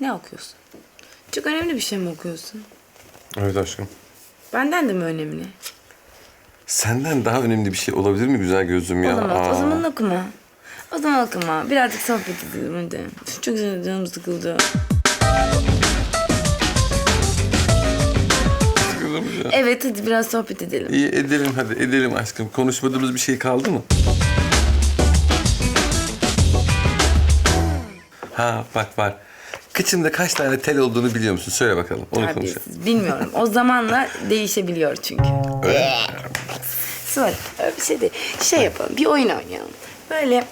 Ne okuyorsun? Çok önemli bir şey mi okuyorsun? Evet aşkım. Benden de mi önemli? Senden daha önemli bir şey olabilir mi güzel gözüm ya? Olamaz. O Aa. zaman okuma. O zaman okuma. Birazcık sohbet edelim hadi. Çok güzel canım sıkıldı. Kızım ya. Evet hadi biraz sohbet edelim. İyi edelim hadi edelim aşkım. Konuşmadığımız bir şey kaldı mı? Ha bak var. Kıçımda kaç tane tel olduğunu biliyor musun? Söyle bakalım. Onu konuşalım. Terbiyesiz. Bilmiyorum. O zamanla değişebiliyor çünkü. Öyle bir şey değil. Şey yapalım. Bir oyun oynayalım. Böyle...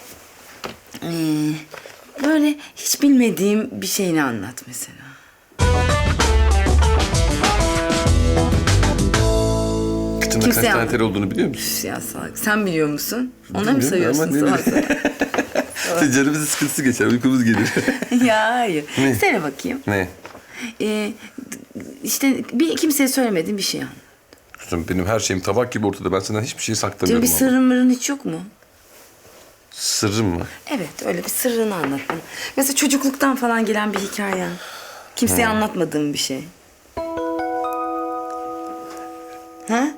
böyle hiç bilmediğim bir şeyini anlat mesela. Kıçımda Kimse kaç tane anlam- tel olduğunu biliyor musun? Üf ya salak. Sen biliyor musun? Ona mı Bilmiyorum ama sayıyorsun ne salak? Canımızın sıkıntısı geçer, uykumuz gelir. ya hayır. Ne? Söyle bakayım. ne? Ee, işte bir kimseye söylemediğin bir şey anlat. Kızım benim her şeyim tabak gibi ortada. Ben senden hiçbir şey Diyor saklamıyorum. bir sırrın mırın hiç yok mu? Sırrım mı? Evet öyle bir sırrını anlat bana. Mesela çocukluktan falan gelen bir hikayen. Kimseye anlatmadığın bir şey. Ha?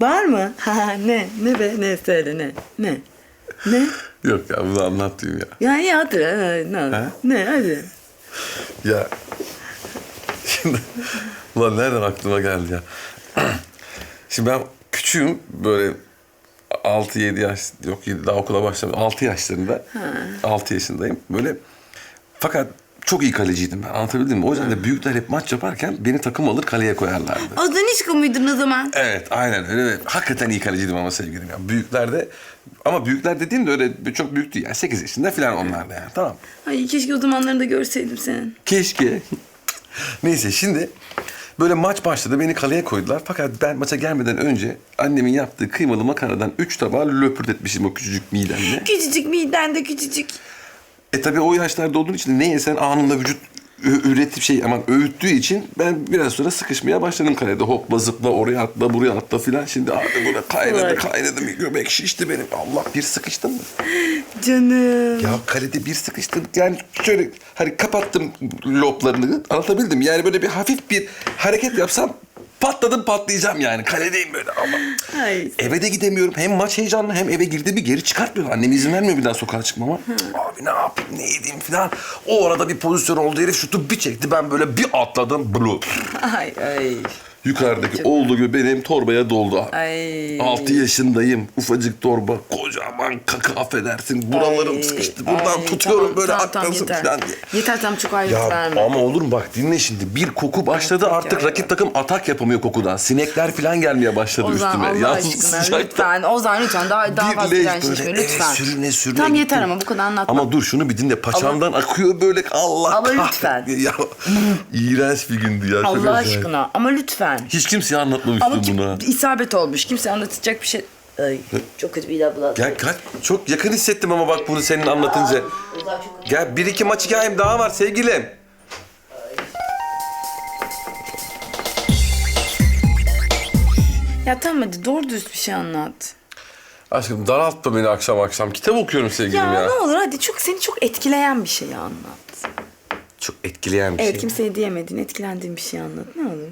Var mı? Ha ne? Ne be? Ne söyle ne? Ne? Ne? Yok ya bunu anlatayım ya. Ya iyi hadi. ha, Ne? Ha? Ne hadi. Ya şimdi ulan nereden aklıma geldi ya? Şimdi ben küçüğüm böyle 6-7 yaş yok 7 daha okula başlamadım. 6 yaşlarında. 6 yaşındayım. Böyle fakat çok iyi kaleciydim ben. Anlatabildim mi? O yüzden de büyükler hep maç yaparken beni takım alır kaleye koyarlardı. O hiç muydun o zaman? Evet aynen öyle. Hakikaten iyi kaleciydim ama sevgilim ya. Büyüklerde ama büyükler dediğim de öyle çok büyük değil. Yani 8 yaşında falan onlar da yani. Tamam. Ay keşke o zamanlarında görseydim senin. Keşke. Neyse şimdi böyle maç başladı beni kaleye koydular. Fakat ben maça gelmeden önce annemin yaptığı kıymalı makarnadan üç tabağı löpürt etmişim o küçücük midemle. Küçücük miden de küçücük. E tabii o yaşlarda olduğun için ne yesen anında vücut üretip şey aman öğüttüğü için ben biraz sonra sıkışmaya başladım kalede. Hopla zıpla oraya atla buraya atla filan. Şimdi abi burada kaynadı kaynadı göbek şişti benim. Allah bir sıkıştım mı? Canım. Ya kalede bir sıkıştım. Yani şöyle hani kapattım loblarını anlatabildim. Yani böyle bir hafif bir hareket yapsam patladım patlayacağım yani. Kaledeyim böyle ama. Ay. Eve de gidemiyorum. Hem maç heyecanlı hem eve girdi bir geri çıkartmıyor. Annem izin vermiyor bir daha sokağa çıkmama. Abi ne yapayım ne edeyim falan. O arada bir pozisyon oldu herif şutu bir çekti. Ben böyle bir atladım. Blu. Ay ay. Yukarıdaki olduğu gibi benim torbaya doldu. Ay. 6 yaşındayım. Ufacık torba. Kocaman kaka affedersin. Buralarım Ay, sıkıştı. Buradan ay, tutuyorum tamam, böyle tamam, tamam, atlasın yeter. falan diye. Yeter tamam çok ayrıntı Ya verme. ama olur mu bak dinle şimdi. Bir koku başladı Evet, artık rakip takım atak yapamıyor kokudan. Sinekler falan gelmeye başladı Ozan üstüme. Allah Yalnız aşkına sıcakta lütfen. Ozan lütfen daha, daha fazla leş direnç böyle geçme eve lütfen. sürüne sürüne Tamam yeter gittim. ama bu kadar anlatma. Ama dur şunu bir dinle. Paçamdan akıyor böyle Allah Ama lütfen. Ya iğrenç bir gündü ya. çok Allah aşkına ama lütfen. Hiç kimseye anlatmamıştım Ama bunu. çok isabet olmuş. Kimse anlatacak bir şey... Ay, çok kötü bir daha bulan. Gel kaç çok yakın hissettim ama bak bunu senin anlatınca. Çok Gel bir iki maç hikayem daha var sevgilim. Ya tamam hadi doğru dürüst bir şey anlat. Aşkım daraltma beni akşam akşam. Kitap okuyorum sevgilim Ya, ya. ne olur hadi çok seni çok etkileyen bir şey anlat. Çok etkileyen bir Evet şey. kimseye diyemediğin etkilendiğin bir şey anlat ne olur.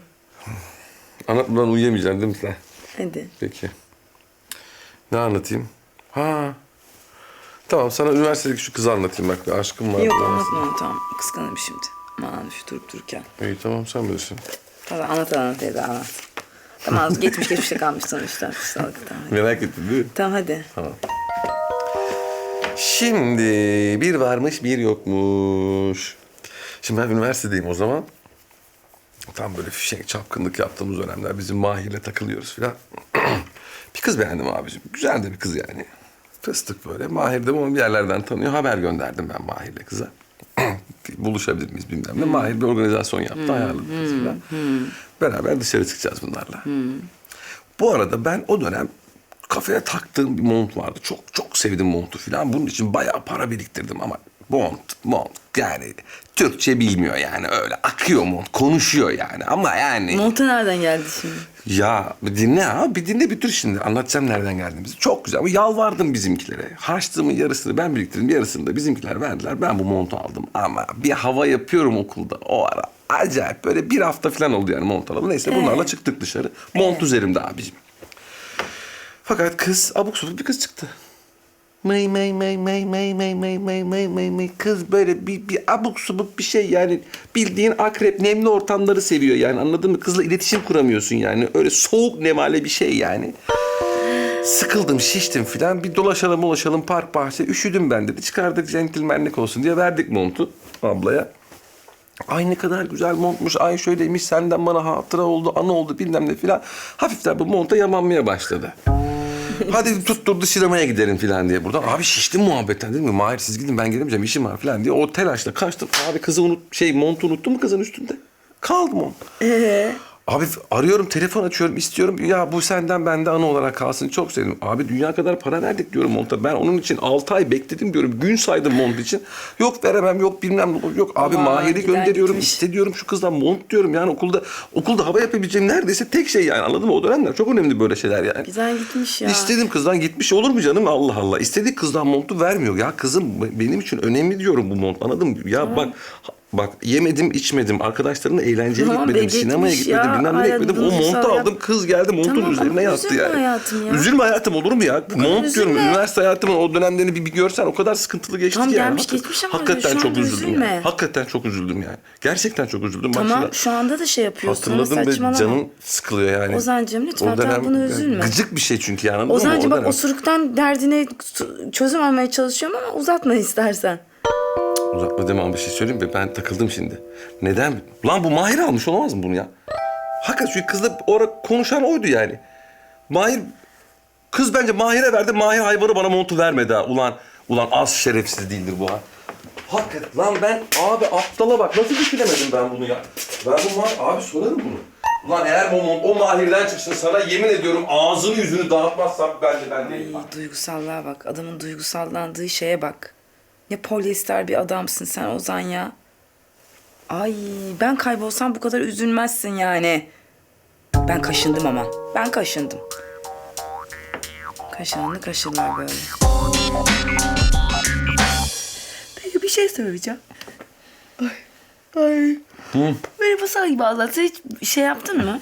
Anlatmadan uyuyamayacaksın değil mi sen? Hadi. Peki. Ne anlatayım? Ha. Tamam sana üniversitedeki şu kızı anlatayım bak. Bir aşkım var. Yok anlatma onu tamam kıskanırım şimdi. Aman şu durup dururken. İyi tamam sen bilirsin. Tamam anlat anlat teyze anlat. Tamam geçmiş geçmişte kalmış sonuçta. Sağlık tamam. hadi. Merak ettin değil mi? Tamam hadi. Tamam. Şimdi bir varmış bir yokmuş. Şimdi ben üniversitedeyim o zaman. Tam böyle fişek çapkınlık yaptığımız dönemler bizim Mahir'le takılıyoruz filan. bir kız beğendim abicim. Güzel de bir kız yani. Fıstık böyle. Mahir de onu bir yerlerden tanıyor. Haber gönderdim ben Mahir'le kıza. Buluşabilir miyiz bilmem ne. Mahir bir organizasyon yaptı. Ayarladı kız filan. Beraber dışarı çıkacağız bunlarla. Bu arada ben o dönem kafaya taktığım bir mont vardı. Çok çok sevdim montu falan. Bunun için bayağı para biriktirdim ama mont, mont. Yani Türkçe bilmiyor yani öyle akıyor mont, konuşuyor yani ama yani... Monta nereden geldi şimdi? Ya bir dinle ha bir dinle bir dur şimdi anlatacağım nereden geldiğimizi. Çok güzel ama yalvardım bizimkilere. Harçlığımın yarısını ben biriktirdim yarısını da bizimkiler verdiler. Ben bu montu aldım ama bir hava yapıyorum okulda o ara. Acayip böyle bir hafta falan oldu yani mont alalı. Neyse bunlarla çıktık dışarı. Mont üzerimde abicim. Fakat kız abuk subuk bir kız çıktı. May may may may may may may may may may may kız böyle bir, bir abuk subuk bir şey yani bildiğin akrep nemli ortamları seviyor yani anladın mı? Kızla iletişim kuramıyorsun yani öyle soğuk nemale bir şey yani. Sıkıldım şiştim filan bir dolaşalım dolaşalım park bahçe üşüdüm ben dedi çıkardık centilmenlik olsun diye verdik montu ablaya. Ay ne kadar güzel montmuş, ay şöyleymiş, senden bana hatıra oldu, anı oldu bilmem ne filan. Hafiften bu monta yamanmaya başladı. Hadi tutturdu sinemaya gidelim filan diye buradan. Abi şiştim muhabbetten dedim ki Mahir siz gidin ben gelemeyeceğim işim var filan diye. O telaşla kaçtım. Abi kızı unut, şey montu unuttu mu kızın üstünde? Kaldı mont. Ee? Abi arıyorum telefon açıyorum istiyorum ya bu senden bende anı olarak kalsın çok sevdim. Abi dünya kadar para verdik diyorum monta. Ben onun için 6 ay bekledim diyorum. Gün saydım mont için. Yok veremem yok bilmem yok. Abi Aman, Mahir'i gönderiyorum gitmiş. iste diyorum şu kızdan mont diyorum. Yani okulda okulda hava yapabileceğim neredeyse tek şey yani anladın mı? O dönemler çok önemli böyle şeyler yani. Güzel gitmiş ya. İstedim kızdan gitmiş olur mu canım Allah Allah. İstedik kızdan montu vermiyor. Ya kızım benim için önemli diyorum bu mont anladın mı? Ya bak bak yemedim içmedim arkadaşlarımla eğlenceye Tamam, gitmedim sinemaya gitmedim ya. bilmem ne Hala etmedim. O montu yap- aldım kız geldi montun Tamam, üzerine yattı üzülme yani. hayatım ya. Üzülme hayatım olur mu ya? Mont diyorum üzülme. üniversite hayatımın o dönemlerini bir, bir görsen o kadar sıkıntılı geçti Tamam, ki yani. gelmiş Hakikaten- geçmiş ama Hakikaten çok üzüldüm üzülme. yani. Hakikaten çok üzüldüm yani. Gerçekten çok üzüldüm. Tamam şimdi şu anda da şey yapıyorsun Hatırladım ve canım sıkılıyor yani. Ozancığım, lütfen, tamam, bunu üzülme. Gıcık bir şey çünkü yani? Ozancığım O bak dönem. osuruktan derdine çözüm almaya çalışıyorum ama uzatma istersen. Uzatma deme ama bir şey söyleyeyim mi? Ben takıldım şimdi. Neden? Lan bu Mahir almış olamaz mı bunu ya? Hakikaten çünkü kızla orada konuşan oydu yani. Mahir... Kız bence Mahir'e verdi. Mahir hayvanı bana montu vermedi ha. Ulan, ulan az şerefsiz değildir bu ha. Hakikaten lan ben abi aptala bak nasıl düşünemedim ben bunu ya. Ben bu Mahir... Abi sorarım bunu. Ulan eğer mont o Mahir'den çıksın sana yemin ediyorum ağzını yüzünü dağıtmazsam ben de ben değilim. Ay, duygusallığa bak. Adamın duygusallandığı şeye bak. Ne polyester bir adamsın sen Ozan ya. Ay ben kaybolsam bu kadar üzülmezsin yani. Ben kaşındım ama. Ben kaşındım. Kaşınanı kaşırlar böyle. Peki bir şey söyleyeceğim. Ay. Ay. Merhaba sahibi Allah. Sen hiç şey yaptın mı?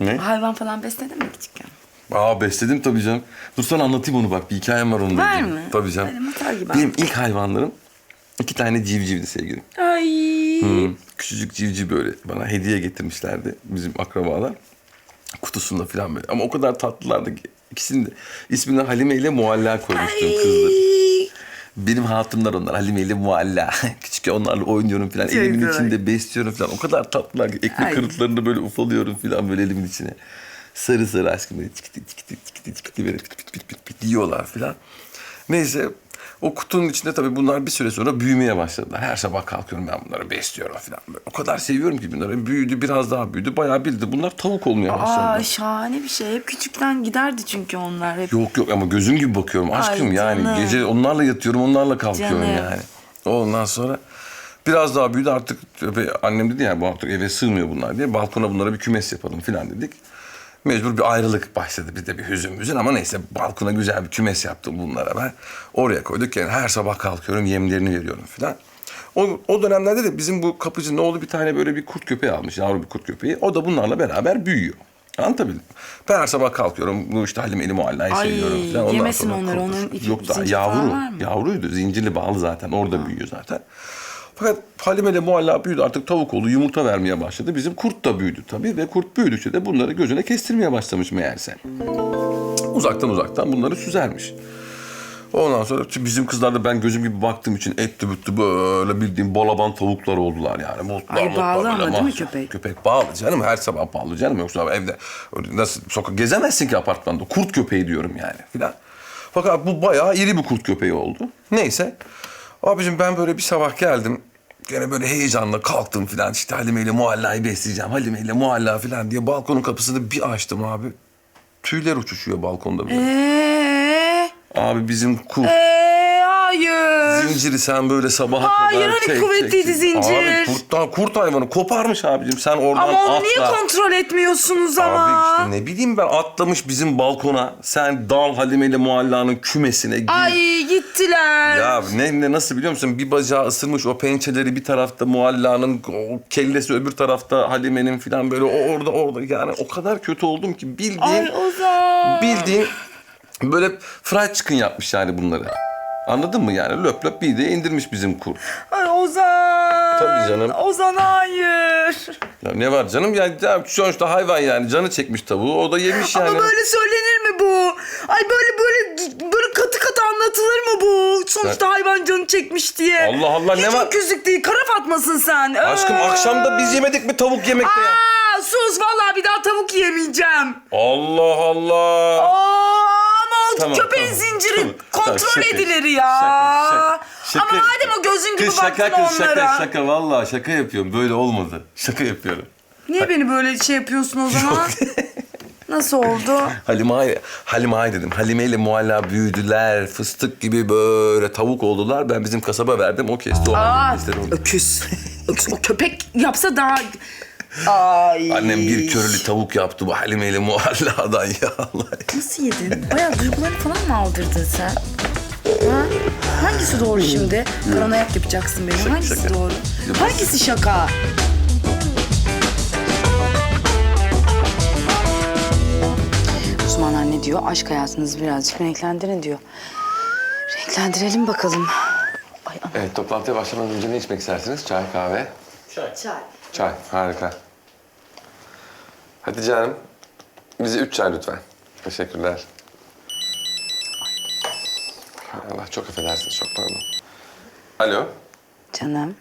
Ne? Hayvan falan besledin mi küçükken? Aa besledim tabii canım. Dur sana anlatayım onu bak. Bir hikayem var onunla Var ilgili. mı? Tabii canım. Gibi Benim ilk hayvanlarım iki tane civcivdi sevgilim. Ay. Hmm, Küçücük civciv böyle bana hediye getirmişlerdi bizim akrabalar. Kutusunda falan böyle. Ama o kadar tatlılardı ki. İkisinin de ismini Halime ile Mualla koymuştum kızlar. Benim hatunlar onlar. Halime ile Mualla. Küçük onlarla oynuyorum falan. Çok Elimin güzel. içinde besliyorum falan. O kadar tatlılar ki. Ekmek Ay. kırıklarını böyle ufalıyorum falan böyle elimin içine. Sarı sarı aşkım böyle çıktı çıktı çıktı çıktı böyle pit pit pit pit pit yiyorlar falan. Neyse o kutunun içinde tabii bunlar bir süre sonra büyümeye başladılar. Her sabah kalkıyorum ben bunları besliyorum falan. Böyle. O kadar seviyorum ki bunları. Büyüdü biraz daha büyüdü. Bayağı bildi. Bunlar tavuk olmaya başladılar. Aa şahane bir şey. Hep küçükten giderdi çünkü onlar hep. Yok yok ama gözüm gibi bakıyorum aşkım Ay yani. canım. Gece onlarla yatıyorum onlarla kalkıyorum Canım. yani. Ondan sonra biraz daha büyüdü artık annem dedi ya bu artık eve sığmıyor bunlar diye balkona bunlara bir kümes yapalım falan dedik. Mecbur bir ayrılık başladı bizde bir hüzün müzün ama neyse balkona güzel bir kümes yaptım bunlara ben. Oraya koyduk yani her sabah kalkıyorum yemlerini veriyorum falan. O, o dönemlerde de bizim bu kapıcının oğlu bir tane böyle bir kurt köpeği almış yavru bir kurt köpeği. O da bunlarla beraber büyüyor. Anlatabildim. Ben her sabah kalkıyorum. Bu işte Halim Eli Mualla'yı Ay, seviyorum falan. Ondan yemesin sonra onları, kurtuluş. iki- Yok daha zincir yavru. falan var mı? Yavruydu. Zincirli bağlı zaten. Orada büyüyor zaten. Fakat Halime ile Mualla büyüdü. Artık tavuk oldu. Yumurta vermeye başladı. Bizim kurt da büyüdü tabii. Ve kurt büyüdükçe de bunları gözüne kestirmeye başlamış meğerse. Uzaktan uzaktan bunları süzermiş. Ondan sonra bizim kızlar da ben gözüm gibi baktığım için etli büttü böyle bildiğim balaban tavuklar oldular yani. Mutlar, Ay, mutlar bağlı ama değil mi köpek? Köpek bağlı canım her sabah bağlı canım yoksa evde nasıl sokak gezemezsin ki apartmanda. Kurt köpeği diyorum yani filan. Fakat bu bayağı iri bir kurt köpeği oldu. Neyse. Abicim ben böyle bir sabah geldim. Gene böyle heyecanla kalktım filan. İşte Halime ile Mualla'yı besleyeceğim. Halime ile Mualla filan diye balkonun kapısını bir açtım abi. Tüyler uçuşuyor balkonda böyle. Eee? Abi bizim kurt. Hayır. Zinciri sen böyle sabaha Hayır, kadar hani çek, kuvvetliydi çek. zincir. Abi kurttan, kurt hayvanı koparmış abicim sen oradan Ama onu atla. niye kontrol etmiyorsunuz ama? Abi işte ne bileyim ben atlamış bizim balkona. Sen dal Halimeli Mualla'nın kümesine gir. Ay gittiler. Ya ne, ne nasıl biliyor musun? Bir bacağı ısırmış o pençeleri bir tarafta Mualla'nın kellesi öbür tarafta Halime'nin falan böyle orada orada yani o kadar kötü oldum ki bildiğin Ay Ozan. bildiğin böyle fried chicken yapmış yani bunları. Anladın mı yani? Löp löp bir de indirmiş bizim kurt. Ay Ozan. Tabii canım. Ozan hayır. Ya ne var canım? Yani ya sonuçta hayvan yani canı çekmiş tavuğu. O da yemiş yani. Ama böyle söylenir mi bu? Ay böyle böyle böyle katı katı anlatılır mı bu? Sonuçta hayvan canı çekmiş diye. Allah Allah, ne Hiç var? öküzlük değil. Kara fatmasın sen. Aşkım Ee. akşam da biz yemedik mi tavuk yemekte ya? Aa, sus vallahi bir daha tavuk yemeyeceğim. Allah Allah. Aa, Tamam, köpeğin tamam. zinciri Tamam, kontrol tamam, şaka, edilir ya. şaka, şaka. Ama madem o gözün gibi Kız baktın şaka kız onlara. şaka şaka vallahi şaka yapıyorum. Böyle olmadı. Şaka yapıyorum. Niye beni böyle şey yapıyorsun o zaman? Nasıl oldu? Halime Ay, Halime Ay dedim. Halime ile Mualla büyüdüler. Fıstık gibi böyle tavuk oldular. Ben bizim kasaba verdim. O kesti. O Aa, öküz. öküz. O köpek yapsa daha... Ay. Annem bir körülü tavuk yaptı bu Halime ile Mualla'dan ya Allah. Nasıl yedin? Bayağı duygularını falan mı aldırdın sen? Ha? Hangisi doğru şimdi? Paranoyak yapacaksın beni. Hangisi şaka. doğru? Yok. Hangisi şaka? Uzmanlar ne diyor? Aşk hayatınızı birazcık renklendirin diyor. Renklendirelim bakalım. Ay ana. Evet toplantıya başlamadan önce ne içmek istersiniz? Çay, kahve? Çay. Çay, harika. Hatice Hanım, bize üç çay lütfen. Teşekkürler. Hay Allah çok affedersiniz, çok pardon. Alo, Canım,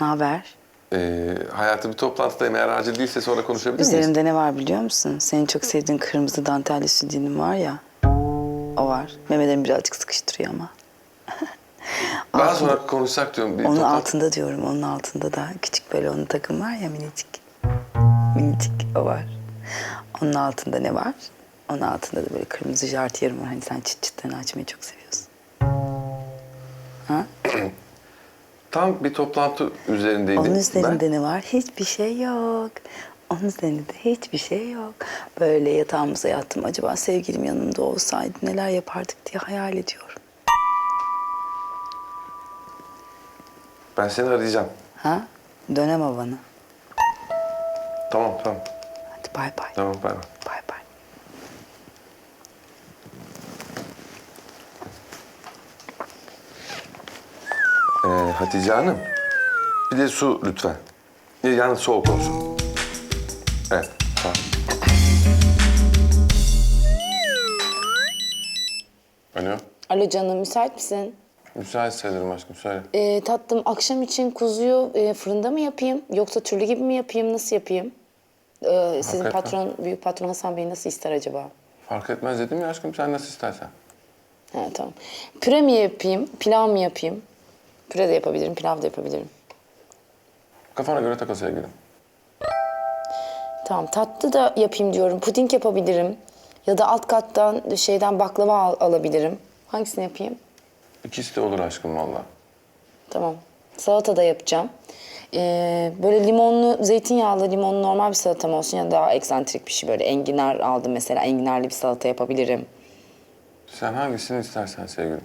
ne haber? ee, hayatı bir toplantıdayım. Eğer acil değilse sonra konuşabilir miyiz? Üzerimde ne var biliyor musun? Senin çok sevdiğin kırmızı dantelli sütyenin var ya. O var. Memelerim birazcık sıkıştırıyor ama. Daha sonra konuşsak diyorum. Bir Onun toplantı- altında diyorum, onun altında da küçük böyle onun takım var ya minicik. Minicik o var. Onun altında ne var? Onun altında da böyle kırmızı jartiyerim var. Hani sen çıt çıtlarını açmayı çok seviyorsun. Ha? Tam bir toplantı üzerindeydik. Onun üzerinde ne var? Hiçbir şey yok. Onun üzerinde hiçbir şey yok. Böyle yatağımıza yattım. Acaba sevgilim yanımda olsaydı neler yapardık diye hayal ediyorum. Ben seni arayacağım. Ha? Dönem havanı. Tamam, tamam. Hadi bay bay. Tamam, bay bay. Bay bay. Ee, Hatice Hanım, bir de su lütfen. Ya, Yalnız soğuk olsun. Evet, tamam. Alo, Alo canım müsait misin? müsait sayılırım aşkım, söyle. Ee, tatlım akşam için kuzuyu e, fırında mı yapayım yoksa türlü gibi mi yapayım nasıl yapayım? Ee, sizin Hakikaten. patron, büyük patron Hasan Bey nasıl ister acaba? Fark etmez dedim ya aşkım, sen nasıl istersen. Ha, tamam. Püre mi yapayım, pilav mı yapayım? Püre de yapabilirim, pilav da yapabilirim. Kafana göre takıl sevgilim. Tamam tatlı da yapayım diyorum. Puding yapabilirim. Ya da alt kattan şeyden baklava al- alabilirim. Hangisini yapayım? İkisi de olur aşkım valla. Tamam. Salata da yapacağım. Ee, böyle limonlu, zeytinyağlı limonlu normal bir salatam olsun ya da daha eksantrik bir şey böyle enginar aldım mesela enginarlı bir salata yapabilirim. Sen hangisini istersen sevgilim.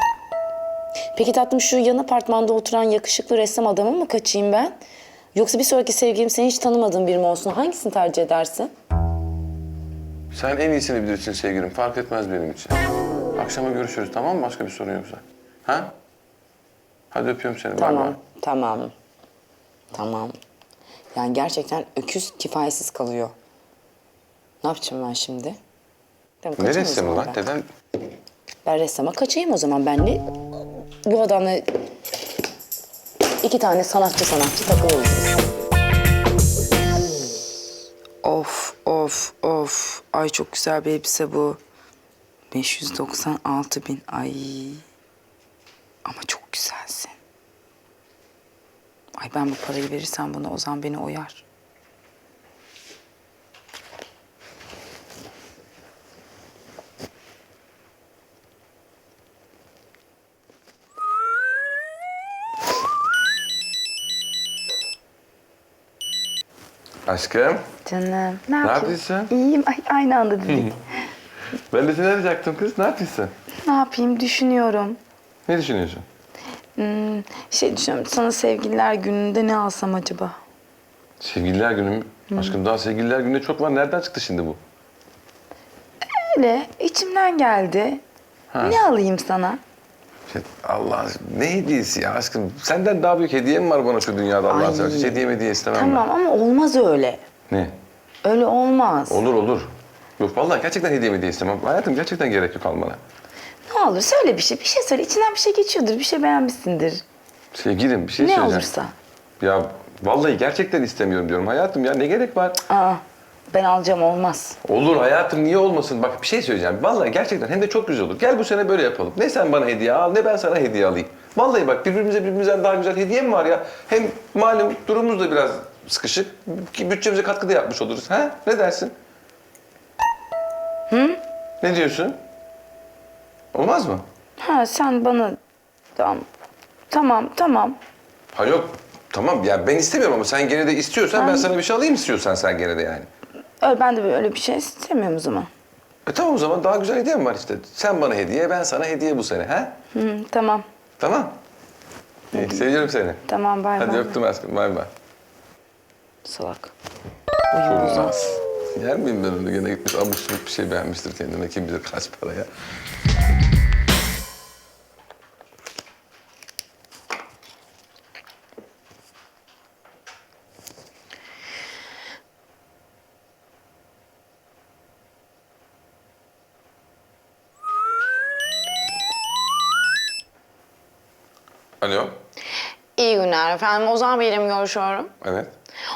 Peki tatlım şu yan apartmanda oturan yakışıklı ressam adamı mı kaçayım ben? Yoksa bir sonraki sevgilim seni hiç tanımadığım biri mi olsun? Hangisini tercih edersin? Sen en iyisini bilirsin sevgilim, fark etmez benim için. Akşama görüşürüz tamam mı? Başka bir sorun yoksa. Ha? Hadi öpüyorum seni. bay bay. Tamam, tamam. Tamam. Yani gerçekten öküz kifayetsiz kalıyor. Ne yapacağım ben şimdi? Tamam, Ne kaçayım o ressamı zaman lan? ben. Neden? Ben ressama kaçayım o zaman ben de. Bu adamla iki tane sanatçı sanatçı takılırız. Of of of. Ay çok güzel bir elbise bu. 596 bin. Ay. Ama çok güzelsin. Ay ben bu parayı verirsem buna Ozan beni oyar. Aşkım. Canım. Ne, Ne yapıyorsun? yapıyorsun? İyiyim. Ay, aynı anda dedik. Ben de seni arayacaktım kız. Ne yapıyorsun? ne yapayım? Düşünüyorum. Ne düşünüyorsun? Hmm, şey düşünüyorum sana sevgililer gününde ne alsam acaba? Sevgililer günü mü? Aşkım daha sevgililer günü çok var. Nereden çıktı şimdi bu? Öyle içimden geldi. Ne alayım sana? Şey, Allah ne hediyesi ya aşkım? Senden daha büyük hediye mi var bana şu dünyada Allah'ın Ay. seversen? Hiç hediye hediye istemem Tamam ama olmaz öyle. ben. Ne? Öyle olmaz. Olur olur. Yok vallahi gerçekten hediye hediye istemem. Hayatım gerçekten gerek yok almana. Olur söyle bir şey. Bir şey söyle. İçinden bir şey geçiyordur. Bir şey beğenmişsindir. Sevgilim bir şey ne söyleyeceğim. olursa. Ya vallahi gerçekten istemiyorum diyorum hayatım ya ne gerek var? Aa, ben alacağım olmaz. Olur hayatım niye olmasın? Bak bir şey söyleyeceğim. Vallahi gerçekten hem de çok güzel olur. Gel bu sene böyle yapalım. Ne sen bana hediye al ne ben sana hediye alayım. Vallahi bak birbirimize birbirimizden daha güzel hediye mi var ya? Hem malum durumumuz da biraz sıkışık. Bütçemize katkı da yapmış oluruz. Ha? Ne dersin? Hı? Ne diyorsun? Olmaz mı? Ha sen bana... Tamam. Tamam, tamam. Ha yok. Tamam ya ben istemiyorum ama sen gene de istiyorsan ben sana bir şey alayım istiyorsan sen gene de yani. Öyle, ben de böyle bir şey istemiyorum o zaman. E tamam o zaman daha güzel hediye mi var işte? Sen bana hediye, ben sana hediye bu sene ha? Hı, tamam. Tamam. İyi, seviyorum seni. Tamam bay Hadi bay. öptüm aşkım, bay bay. Salak. Uyum bozmaz. Yer miyim ben onu? Gene gitmiş abuk subuk bir şey beğenmiştir kendine. Kim bilir kaç paraya. Alo. İyi günler efendim. Ozan Bey ile mi görüşüyorum? Evet.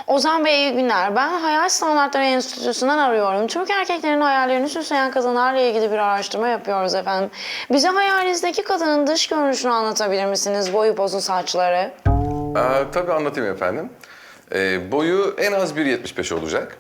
Ozan Bey iyi günler. Ben Hayal Standartları Enstitüsü'nden arıyorum. Türk erkeklerin hayallerini süsleyen kadınlarla ilgili bir araştırma yapıyoruz efendim. Bize hayalinizdeki kadının dış görünüşünü anlatabilir misiniz? Boyu, pozu, saçları. Aa, tabii anlatayım efendim. Ee, boyu en az 1.75 olacak.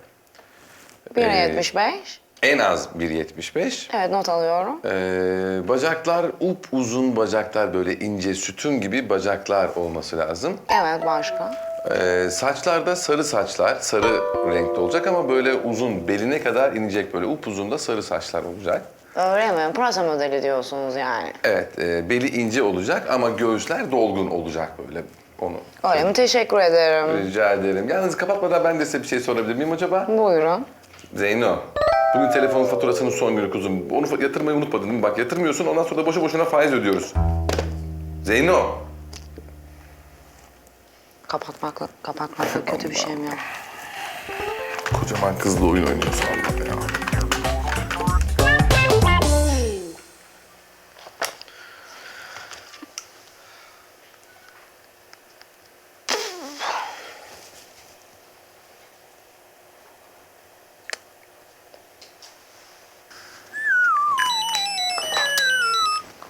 1.75. En az 1.75. Evet not alıyorum. Ee, bacaklar up uzun bacaklar böyle ince sütun gibi bacaklar olması lazım. Evet başka. Ee, saçlar da sarı saçlar, sarı renkte olacak ama böyle uzun beline kadar inecek böyle upuzun da sarı saçlar olacak. Öyle mi? Pırasa modeli diyorsunuz yani. Evet, e, beli ince olacak ama göğüsler dolgun olacak böyle onu. Öyle mi? Teşekkür ederim. Rica ederim. Yalnız kapatmadan ben de size bir şey sorabilir miyim acaba? Buyurun. Zeyno, bugün telefon faturasının son günü kuzum. Onu yatırmayı unutmadın değil mi? Bak yatırmıyorsun ondan sonra da boşu boşuna faiz ödüyoruz. Zeyno. Kapatmakla, kapatmakla kötü bir şey mi yok? Kocaman kızla oyun oynuyorsun Allah ya.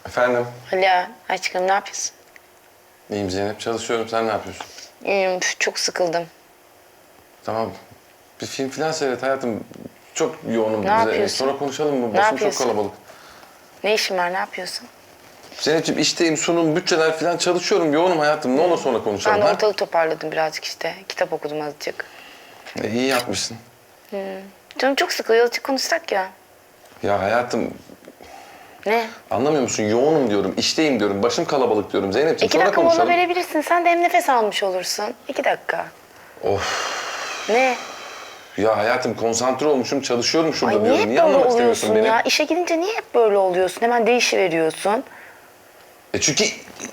Efendim? Hala aşkım ne yapıyorsun? İyiyim Zeynep. Çalışıyorum. Sen ne yapıyorsun? İyiyim, çok sıkıldım. Tamam. Bir film falan seyret hayatım. Çok yoğunum. Ne Bize- yapıyorsun? Sonra konuşalım mı? Başım çok yapıyorsun? kalabalık. Ne işin var, ne yapıyorsun? Zeynep'ciğim işteyim, sunum, bütçeler falan çalışıyorum. Yoğunum hayatım. Ne olur sonra konuşalım. Ben de ha? ortalık toparladım birazcık işte. Kitap okudum azıcık. E, iyi yapmışsın. Canım çok sıkılıyor, azıcık konuşsak ya. Ya hayatım Ne? anlamıyor musun? Yoğunum diyorum, işteyim diyorum, başım kalabalık diyorum. Zeynep'ciğim İki sonra dakika mola konuşalım. verebilirsin. Sen de hem nefes almış olursun. İki dakika. Of. Ne? Ya hayatım konsantre olmuşum, çalışıyorum şurada Ay niye diyorum. hep Niye böyle anlamak istemiyorsun oluyorsun beni? ya? İşe gidince niye hep böyle oluyorsun? Hemen değişiveriyorsun. E çünkü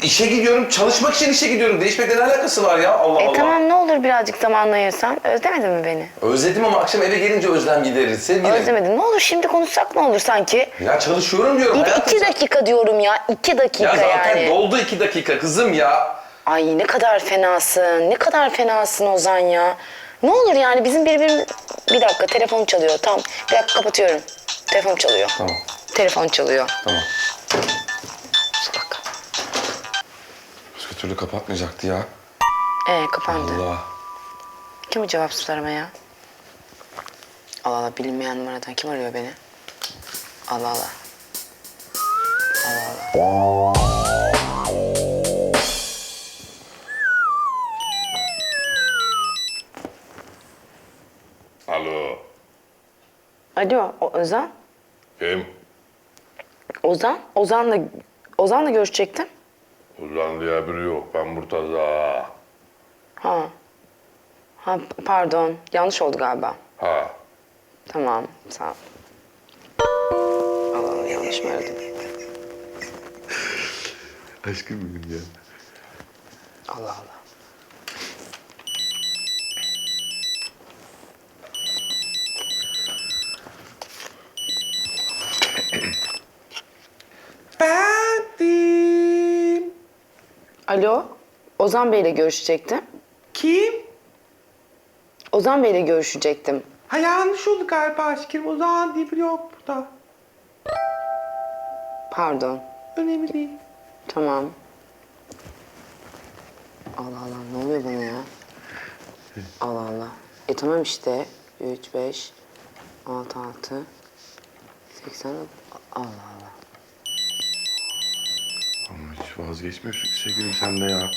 işe gidiyorum, çalışmak için işe gidiyorum. Değişmekle ne alakası var ya? Allah E Allah. tamam ne olur birazcık zaman ayırsan. Özlemedin mi beni? Özledim ama akşam eve gelince özlem giderir. Sevgilim. Özlemedin. Ne olur şimdi konuşsak ne olur sanki? Ya çalışıyorum diyorum. Bir de hayatım. iki dakika diyorum ya. iki dakika Ya zaten yani. doldu iki dakika kızım ya. Ay ne kadar fenasın. Ne kadar fenasın Ozan ya. Ne olur yani bizim birbirimiz... Bir dakika telefon çalıyor. Tamam. Bir dakika kapatıyorum. Telefon çalıyor. Tamam, Telefon çalıyor. tamam. Başka türlü kapatmayacaktı ya. Ee kapandı. Allah. Kim bu cevapsız arama ya? Allah Allah bilinmeyen numaradan kim arıyor beni? Allah Allah. Allah Allah. Alo o- Ozan. Kim? Ozan. Ozan'la Ozan'la görüşecektim. Uzan diye biri yok. Ben Murtaza. Ha. Ha p- pardon. Yanlış oldu galiba. Ha. Tamam. Sağ ol. Allah Allah yanlış mı aradım? Aşkım benim ya. Allah Allah. Alo. Ozan Bey'le görüşecektim. Kim? Ozan Bey'le görüşecektim. Ha yanlış oldu galiba aşkım. O zaman diye biri yok burada. Pardon. Önemli değil. Tamam. Allah Allah ne oluyor bana ya? Allah Allah. E tamam işte. 3, 5, 6, 6, 80. Allah Allah. Ama hiç vazgeçmiyorsun sevgilim sen de ya.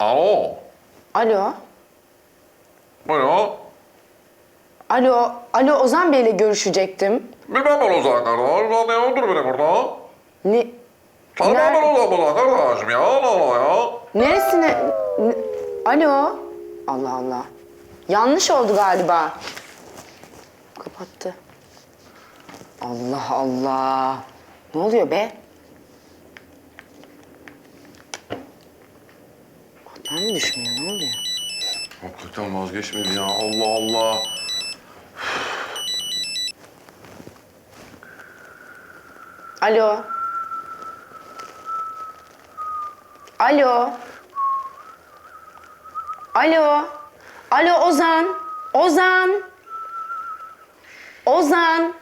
Alo. Alo. Alo. Alo. Alo Ozan Bey'le görüşecektim. Bilmem ben o zaman kardeş. Ulan ne oldu benim burada? Ne? Tanımam ben o zaman kardeşim ya. Allah Allah ya. Neresine? Ne- Alo. Allah Allah. Yanlış oldu galiba. Kapattı. Allah Allah. Ne oluyor be? Ben mi düşünüyor? Ne oluyor? Hakikaten vazgeçmedi ya. Allah Allah. Alo. Alo. Alo. Alo Ozan. Ozan. Ozan.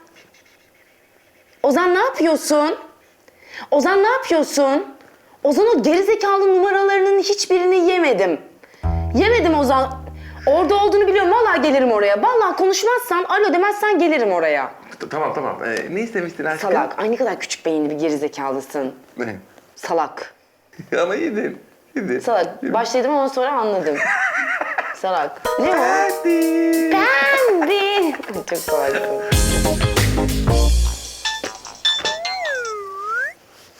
Ozan ne yapıyorsun? Ozan ne yapıyorsun? Ozan o gerizekalı numaralarının hiçbirini yemedim. Yemedim Ozan. Orada olduğunu biliyorum. Vallahi gelirim oraya. Vallahi konuşmazsan, alo demezsen gelirim oraya. Tamam tamam. Ee, ne istemiştin aşkım? Salak. Ay ne kadar küçük beyinli bir gerizekalısın. Ne? Salak. Ama iyiydin. İyiydin. Salak. Başladım ama sonra anladım. Salak. Ne o? Bendim. Bendi. Çok salaksın.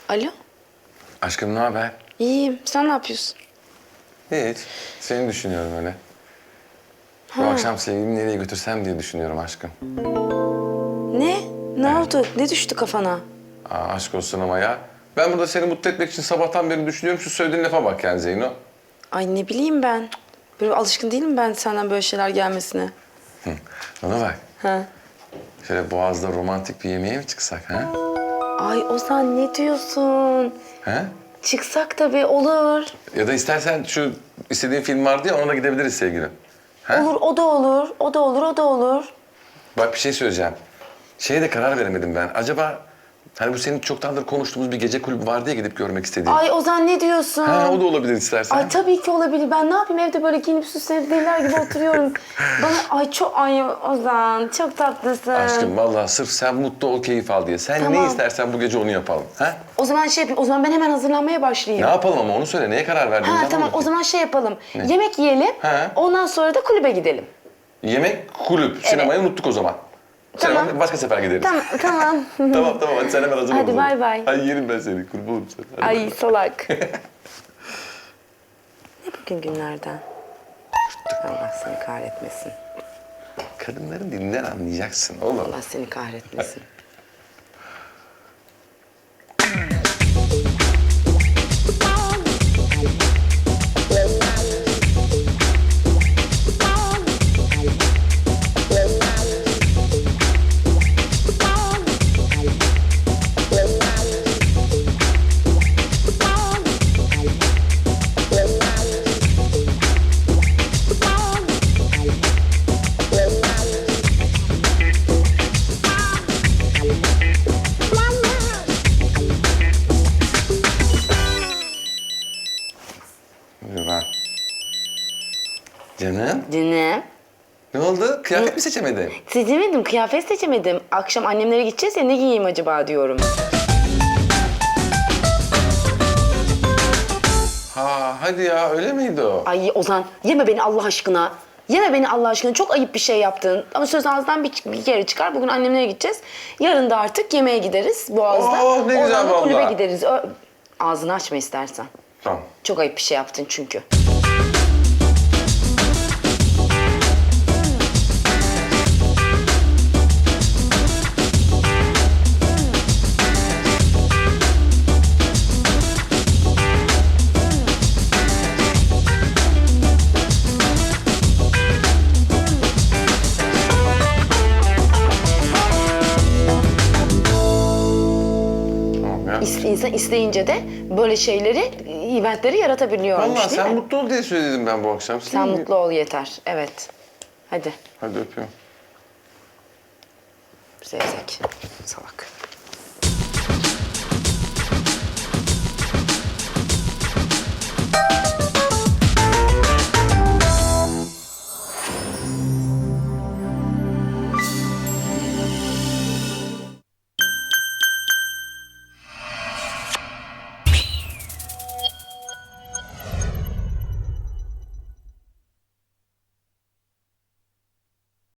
Alo. Aşkım ne haber? İyiyim. Sen ne yapıyorsun? Hiç. Seni düşünüyorum öyle. Bu akşam sevgilimi nereye götürsem diye düşünüyorum aşkım. Ne? Ne oldu? Ne düştü kafana? Aa, aşk olsun ama ya. Ben burada seni mutlu etmek için sabahtan beri düşünüyorum. Şu söylediğin lafa bak yani Zeyno. Ay ne bileyim ben. Böyle alışkın değilim ben senden böyle şeyler gelmesine. Hı. Bana bak. Ha. Şöyle Boğaz'da romantik bir yemeğe mi çıksak ha? Ay Ozan ne diyorsun? Ha? Çıksak tabii olur. Ya da istersen şu istediğin film vardı ya ona da gidebiliriz sevgilim. Ha? Olur o da olur. O da olur o da olur. Bak bir şey söyleyeceğim. Şeye de karar veremedim ben. Acaba hani bu senin çoktandır konuştuğumuz bir gece kulübü vardı ya gidip görmek istediğin. Ay Ozan ne diyorsun? Ha o da olabilir istersen. Ay tabii ki olabilir. Ben ne yapayım evde böyle giyinip süslenip deliler gibi oturuyorum. Bana ay çok ay Ozan çok tatlısın. Aşkım vallahi sırf sen mutlu ol, keyif al diye. Sen Tamam. ne istersen bu gece onu yapalım. Ha? O zaman şey yapayım. O zaman ben hemen hazırlanmaya başlayayım. Ne yapalım ama onu söyle. Neye karar verdin? Ha tamam o zaman şey yapalım. Yemek yiyelim. He. Ondan sonra da kulübe gidelim. Yemek, kulüp, sinemayı unuttuk o zaman. Tamam. Sinema başka sefer gideriz. Tamam tamam. tamam tamam hadi sen hemen hazır ol. Hadi o zaman. bay bay. Hadi yerim ben seni. Kurban olurum sana. Hadi ay bay bay. salak. ne bugün günlerden? Allah seni kahretmesin. Kadınların dilinden anlayacaksın oğlum. Allah seni kahretmesin. Canım Canım. ne oldu? Kıyafet mi seçemedin? Seçemedim, kıyafet seçemedim. Akşam annemlere gideceğiz ya ne giyeyim acaba diyorum. Ha hadi ya öyle miydi o? Ay Ozan yeme beni Allah aşkına. Yeme beni Allah aşkına. Çok ayıp bir şey yaptın. Ama söz ağızdan bir, bir kere çıkar. Bugün annemlere gideceğiz. Yarın da artık yemeğe gideriz Boğaz'da. Oh, ne güzel Oradan da kulübe vallahi. gideriz. Ö- Ağzını açma istersen. Tamam. Çok ayıp bir şey yaptın çünkü. İnsan isteyince de böyle şeyleri, eventleri yaratabiliyormuş Vallahi değil sen mi? mutlu ol diye söyledim ben bu akşam. Sen mutlu ol yeter. Evet. Hadi. Hadi öpüyorum. Zevzek. Salak.